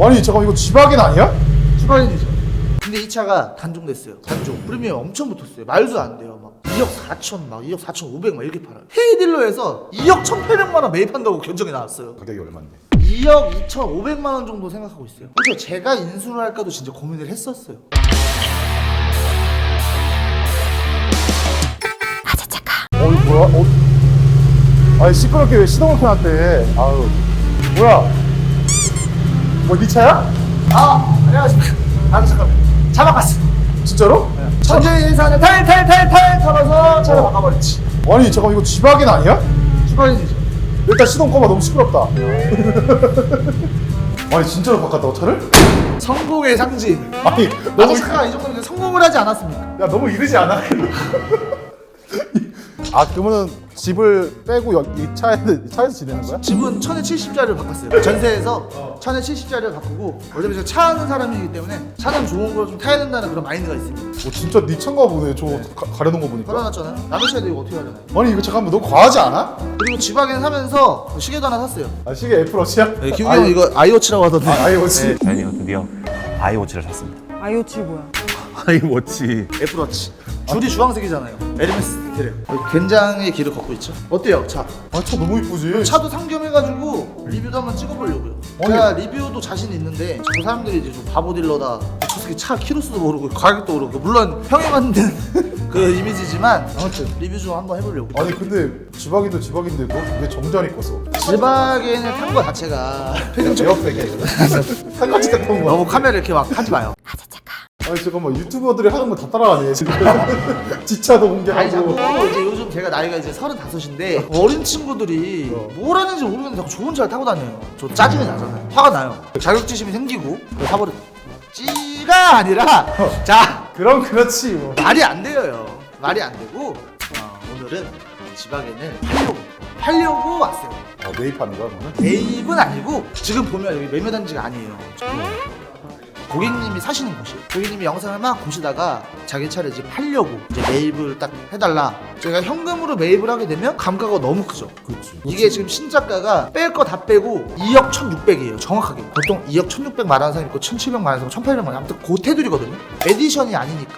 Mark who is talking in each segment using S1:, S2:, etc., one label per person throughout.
S1: 아니 잠깐 이거 지박인 아니야?
S2: 추가인이죠. 근데 이 차가 단종됐어요. 단종. 프리미엄 엄청 붙었어요. 말도 안 돼요. 막 2억 4천, 막 2억 4천 5백 막 이렇게 팔아요. 헤이딜러에서 2억 1,800만 원 매입한다고 견적이 나왔어요.
S1: 가격이 얼마인데?
S2: 2억 2,500만 원 정도 생각하고 있어요. 그래서 제가 인수를 할까도 진짜 고민을 했었어요.
S1: 어 이거 뭐야? 어? 아니 시끄럽게 왜 시동을 켜놨대? 아유 뭐야? 뭐네 차야?
S2: 아, 안녕하십니까. 아, 잠깐만. 잡아갔어.
S1: 진짜로?
S2: 전재인사는 탈탈탈탈 털어서 차를 바꿔버렸지.
S1: 아니 잠깐 이거 지박인 아니야?
S2: 추가인이죠.
S1: 일단 시동 꺼봐 너무 시끄럽다. 아니 진짜로 바꿨다고 차를?
S2: 성공의 상징.
S1: 아니
S2: 너무 차가 이 정도면 성공을 하지 않았습니까?
S1: 야 너무 이르지 않아? 아 그러면은 집을 빼고 여- 이 차에 이 차에서 지내는 거야?
S2: 집은 1070짜리를 바꿨어요. 전세에서 1070짜리를 바꾸고 왜냐면 제가 차 하는 사람이기 때문에 차는 좋은 걸 좀 타야 된다는 그런 마인드가 있습니다.
S1: 어 진짜 네 차인가 보네. 저 가, 가려놓은 거 보니까.
S2: 걸어놨잖아요. 남의 차도 이거 어떻게 하려나요?
S1: 아니 이거 잠깐만 너 과하지 않아?
S2: 그리고 지박엔 사면서 시계도 하나 샀어요.
S1: 아 시계 애플워치야?
S2: 네, 기욱이 형 이거 아이워치라고 하던데.
S1: 아, 아이워치.
S3: 저희는 드디어 아이워치를 샀습니다.
S4: 아이오치 뭐야?
S3: 아이워치.
S2: 애플워치. 줄이 주황색이잖아요. 에르메스 디테일. 된장의 길을 걷고 있죠. 어때요, 차?
S1: 아 차 너무 이쁘지.
S2: 차도 상겸해가지고 리뷰도 한번 찍어보려고요.
S1: 아니.
S2: 제가 리뷰도 자신 있는데 자꾸 사람들이 이제 좀 바보 딜러다. 저 새끼 차 키로수도 모르고 가격도 모르고 물론 형이 만든 그 이미지지만 아무튼 리뷰 좀 한번 해보려고.
S1: 아니 근데 지박이도 지박인데 너왜 정장 입었어?
S2: 지박에는 탄거 자체가
S1: 에어백이야 이거. 한가지 같은 거.
S2: 너무 카메라 이렇게 막 하지 마요.
S1: 아니 잠깐만 유튜버들이 하는 거 다 따라가네 지금. 지차도
S2: 아니 자꾸
S1: 공개하고.
S2: 이제 요즘 제가 나이가 이제 서른다섯인데 어린 친구들이 뭘 하는지 모르겠는데 자꾸 좋은 차를 타고 다녀요. 저 짜증이 나잖아요. 화가 나요. 자격지심이 생기고 사버려. 찌가 아니라 자
S1: 그럼 그렇지 뭐.
S2: 말이 안 돼요. 말이 안 되고 어, 오늘은 지박에는 팔려고 팔려고 왔어요.
S1: 아, 매입하는 거야 너는?
S2: 매입은 아니고 지금 보면 여기 매매 단지가 아니에요. 고객님이 사시는 곳이에요. 고객님이 영상을 막 보시다가 자기 차를 이제 팔려고 이제 매입을 딱 해달라. 제가 현금으로 매입을 하게 되면 감가가 너무 크죠.
S1: 그렇지.
S2: 이게 지금 신작가가 뺄 거 다 빼고 2억 1,600이에요. 정확하게. 보통 2억 1,600 말하는 사람 있고 1,700 말하는 사람 1,800 말하는 아무튼 그 테두리거든요. 에디션이 아니니까.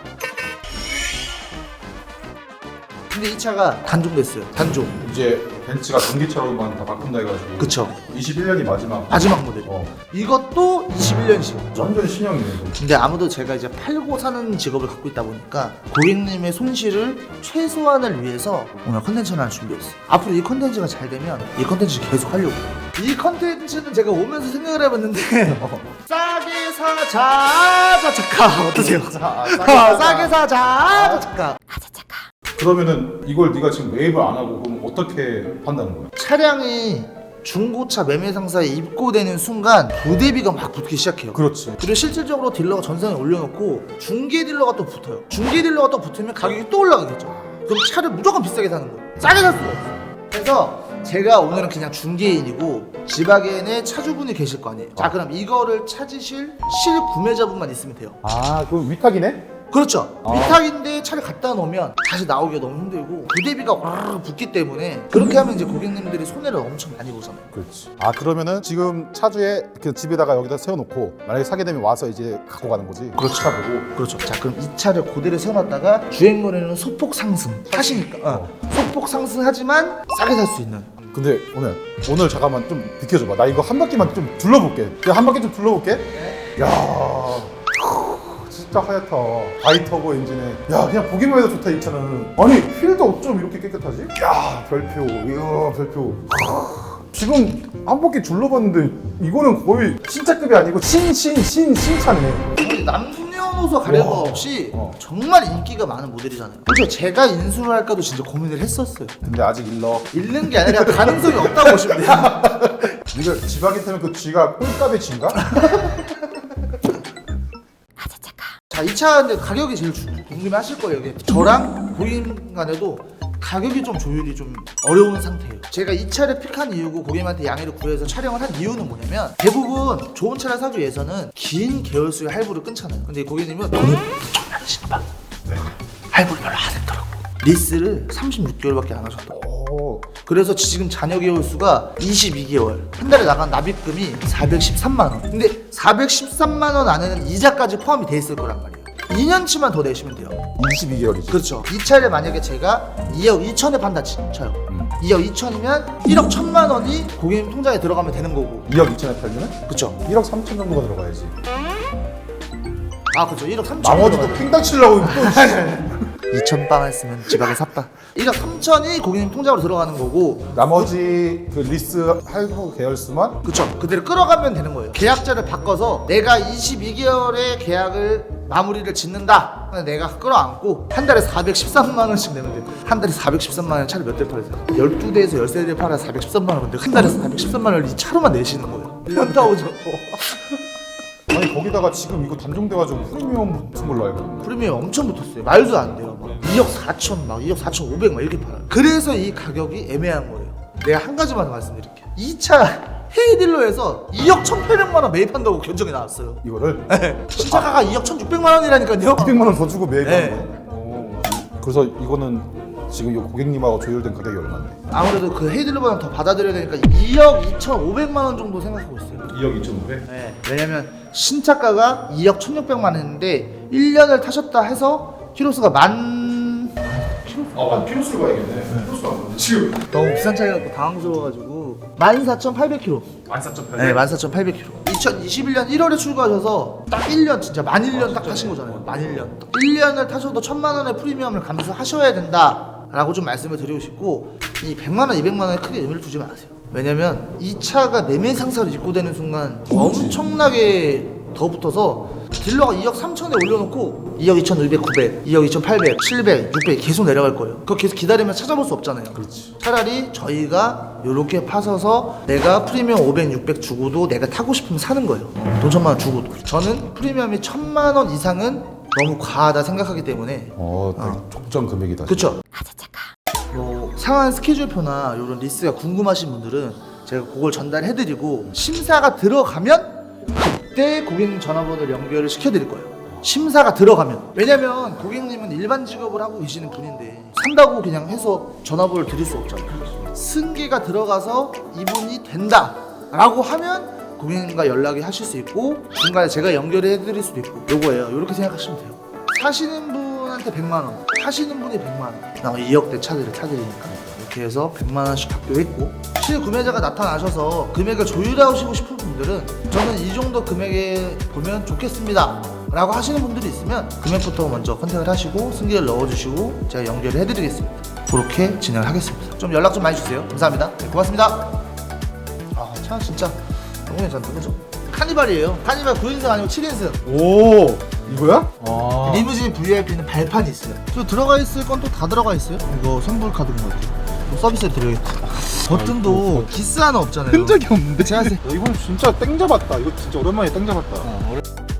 S2: 근데 이 차가 단종됐어요. 단종.
S1: 이제 벤츠가 전기차로만 다 바꾼다 해가지고.
S2: 그쵸.
S1: 21년이 마지막.
S2: 마지막 모델.
S1: 어.
S2: 이것도 21년식.
S1: 완전 신형이네. 이거.
S2: 근데 아무도 제가 이제 팔고 사는 직업을 갖고 있다 보니까 고객님의 손실을 최소한을 위해서 오늘 컨텐츠를 하나 준비했어요. 앞으로 이 컨텐츠가 잘 되면 이 컨텐츠 계속 하려고. 이 컨텐츠는 제가 오면서 생각을 해봤는데 어, 싸게 사자 자차카 어떠세요?
S1: 싸게
S2: 싸게 사자 자차카
S1: 그러면은 이걸 네가 지금 매입을 안 하고 그럼 어떻게 판다는 거야?
S2: 차량이 중고차 매매 상사에 입고되는 순간 부대비가 막 붙기 시작해요.
S1: 그렇지.
S2: 그리고 실질적으로 딜러가 전선에 올려놓고 중개 딜러가 또 붙어요. 중개 딜러가 또 붙으면 가격이 또 올라가겠죠. 그럼 차를 무조건 비싸게 사는 거예요. 싸게 살 수가 없어요. 그래서 제가 오늘은 그냥 중개인이고 지박엔에 차주분이 계실 거 아니에요. 자 그럼 이거를 찾으실 실구매자분만 있으면 돼요.
S1: 아 그럼 위탁이네?
S2: 그렇죠.
S1: 아.
S2: 위탁인데 차를 갖다 놓으면 다시 나오기가 너무 힘들고 부대비가 와르르 붙기 때문에 그렇게 하면 이제 고객님들이 손해를 엄청 많이 보잖아요.
S1: 그렇지. 아 그러면은 지금 차주에 그 집에다가 여기다 세워놓고 만약에 사게 되면 와서 이제 갖고 가는 거지. 그렇죠. 차 보고.
S2: 그렇죠. 자, 그럼 이 차를 그대로 세워놨다가 주행 거리는 소폭 상승 하시니까 어. 소폭 상승하지만 싸게 살 수 있는.
S1: 근데 오늘 오늘 잠깐만 좀 비켜줘봐. 나 이거 한 바퀴만 좀 둘러볼게. 그냥 한 바퀴 좀 둘러볼게. 야, 크, 진짜 하얗다. 바이터보 엔진에. 야, 그냥 보기만 해도 좋다 이 차는. 아니 휠도 어쩜 이렇게 깨끗하지? 야, 별표. 이야, 별표. 크, 지금 한 바퀴 둘러봤는데 이거는 거의 신차급이 아니고 신신신 신차네.
S2: 우리 남녀노소 거 없이
S1: 어.
S2: 정말 인기가 많은 모델이잖아요. 그렇죠. 제가 인수를 할까도 진짜 고민을 했었어요.
S1: 근데 아직 일러.
S2: 잃는 게 아니라 가능성이 없다고 보시면 돼요.
S1: 네가 지박이 타면 그 쥐가 꼴값의 쥐인가?
S2: 자, 이차 근데 가격이 제일 주- 궁금해하실 거예요. 이게 저랑 고객님 간에도 가격이 좀 조율이 좀 어려운 상태예요. 제가 이 차를 픽한 이유고 고객님한테 양해를 구해서 촬영을 한 이유는 뭐냐면 대부분 좋은 차를 사기 위해서는 긴 계열수의 할부를 끊잖아요. 근데 고객님은 돈이 엄청나신 봐. 할부를 별로 안 했더라고. 리스를 36개월밖에 안 하셨다고.
S1: 오,
S2: 그래서 지금 잔여 개월 수가 22개월. 한 달에 나간 납입금이 413만 원. 근데 413만 원 안에는 이자까지 포함이 돼 있을 거란 말이에요. 2년치만 더 내시면 돼요.
S1: 22개월이지.
S2: 그렇죠. 이 차를 만약에 제가 2억 2천에 판다 치- 쳐요.
S1: 음.
S2: 2억 2천이면 1억 1천만 원이 고객님 통장에 들어가면 되는 거고.
S1: 2억 2천에 팔면은
S2: 그렇죠.
S1: 1억 3천 정도가 들어가야지.
S2: 아 그렇죠. 1억 3천.
S1: 나머지도 팽당 치려고 또
S2: 2천 빵을 쓰면 지방에 샀다. 1억 3천이 고객님 통장으로 들어가는 거고.
S1: 나머지 그 리스 할부 계열수만
S2: 그쵸 그대로 끌어가면 되는 거예요 계약자를 바꿔서 내가 22개월의 계약을 마무리를 짓는다 내가 끌어안고 한 달에 413만 원씩 내면 돼요 한 달에 413만 원 차를 몇 대 팔으세요? 12대에서 13대 팔아 413만 원 근데 한 달에 413만 원을 이 차로만 내시는 거예요 현타 오죠
S1: 아니 거기다가 지금 이거 단종돼가지고 프리미엄 붙은 걸로 알고 있는데
S2: 프리미엄 엄청 붙었어요 말도 안 돼요 막 2억 4천 막 2억 4천 5백 막 이렇게 팔아요 그래서 이 가격이 애매한 거예요 내가 한 가지만 더 말씀드릴게요 이차 헤이딜러에서 2억 1,800만 원 매입한다고 견적이 나왔어요
S1: 이거를
S2: 신차가가 2억 1,600만 원이라니까요
S1: 200만 원 더 주고 매입한
S2: 네.
S1: 오. 그래서 이거는 지금 이 고객님하고 조율된 가격이 얼마인데?
S2: 아무래도 그 헤이딜러보다 더 받아들여야 되니까 2억 2,500만 원 정도 생각하고 있어요.
S1: 2억 2,500?
S2: 네. 왜냐면 신차가가 2억 1,600만 원인데 1년을 타셨다 해서 키로수가 만
S1: 아, 키로수를 봐야겠네. 키로수가 안 나오네. 지금
S2: 너무 비싼 차이 갖고 당황스러워가지고 14,800km.
S1: 14,800.
S2: 네, 14,800km. 2021년 1월에 출고하셔서 딱 1년 진짜 만 1년 딱 타신 거잖아요. 만 1년. 1년을 타셔도 1,000만 원의 프리미엄을 감수하셔야 된다 라고 좀 말씀을 드리고 싶고 이 100만 원, 200만 원에 크게 의미를 두지 마세요. 왜냐면 이 차가 매매 상사를 입고되는 순간 엄청나게 더 붙어서 딜러가 2억 3천에 올려놓고 2억 2천 2백, 900, 2억 2천 800, 700, 600 계속 내려갈 거예요. 그거 계속 기다리면 찾아볼 수 없잖아요.
S1: 그렇지.
S2: 차라리 저희가 요렇게 파서서 내가 프리미엄 500, 600 주고도 내가 타고 싶으면 사는 거예요. 돈 천만 원 주고도. 저는 프리미엄이 천만 원 이상은 너무 과하다 생각하기 때문에
S1: 어, 되게 적정 금액이다.
S2: 그쵸? 요 상한 스케줄표나 요런 리스가 궁금하신 분들은 제가 그걸 전달해드리고 심사가 들어가면 그때 고객님 전화번호를 연결을 시켜드릴 거예요. 심사가 들어가면 왜냐면 고객님은 일반 직업을 하고 계시는 분인데 산다고 그냥 해서 전화번호를 드릴 수 없잖아요. 승계가 들어가서 이분이 된다라고 하면 고객님과 연락이 하실 수 있고 중간에 제가 연결을 해드릴 수도 있고 요거예요. 이렇게 생각하시면 돼요. 사시는 분한테 100만 원, 하시는 분이 100만 원. 나 2억대 차들을 타드리니까 이렇게 해서 100만 원씩 받기로 했고 실 구매자가 나타나셔서 금액을 조율하시고 싶은 분들은 저는 이 정도 금액에 보면 좋겠습니다. 라고 하시는 분들이 있으면 금액부터 먼저 컨택을 하시고 승계를 넣어주시고 제가 연결을 해드리겠습니다. 그렇게 진행을 하겠습니다. 좀 연락 좀 많이 주세요. 감사합니다. 네, 고맙습니다. 아, 차 진짜 너무 괜찮다. 그죠? 카니발이에요. 카니발 9인승 아니고 7인승.
S1: 오, 이거야? 아.
S2: 리무진 VIP는 발판이 있어요. 또 들어가 있을 건 또 다 들어가 있어요. 이거 선불 카드인 것 같아요. 뭐 서비스에 드려야겠다. 버튼도 기스 하나 없잖아요.
S1: 흔적이 없는데.
S2: 제가
S1: 이건 진짜 땡 잡았다. 이거 진짜 오랜만에 땡 잡았다.
S2: 때